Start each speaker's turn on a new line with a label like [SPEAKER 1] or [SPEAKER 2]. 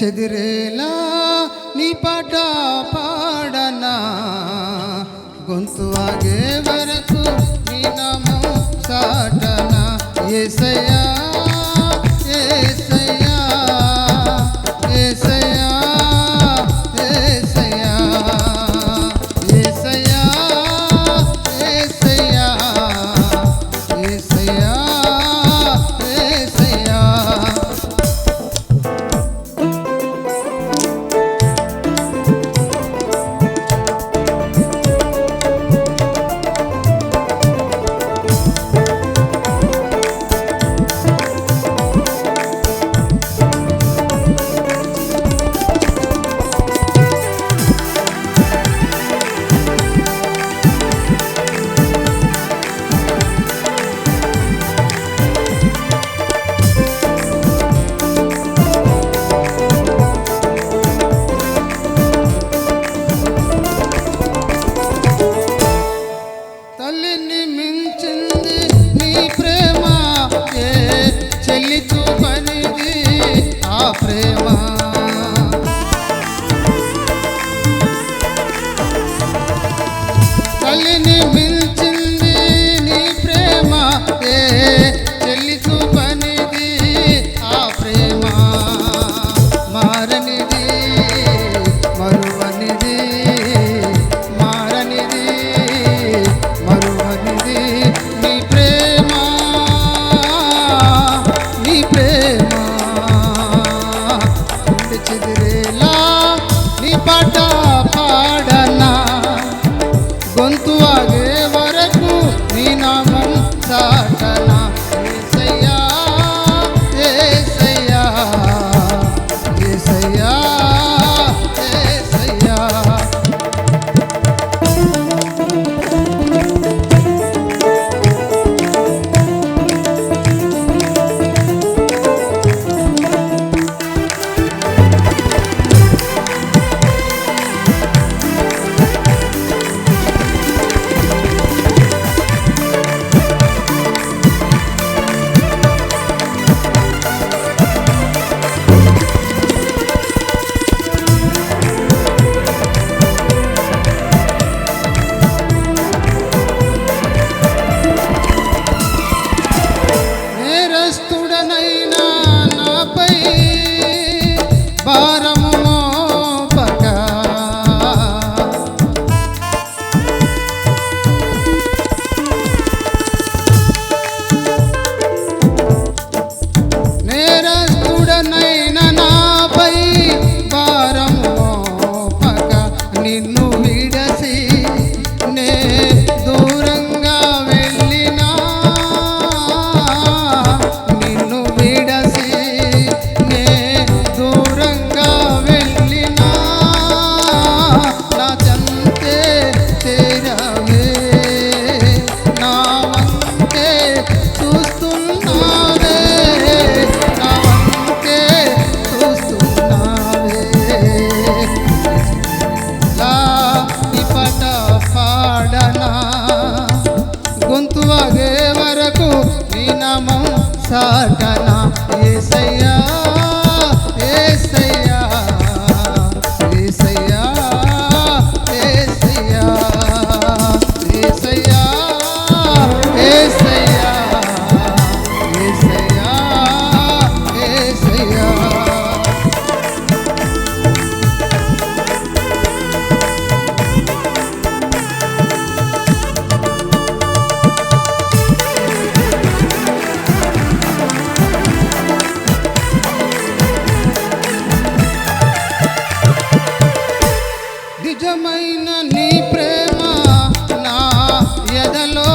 [SPEAKER 1] చెదిరేలా నీ పాట పాడనా? గొంతు ఆగే వరకు నీ నామం సాటనా ఏసయ్యా Arcar. నిజమైన నీ ప్రేమ నా ఎదలో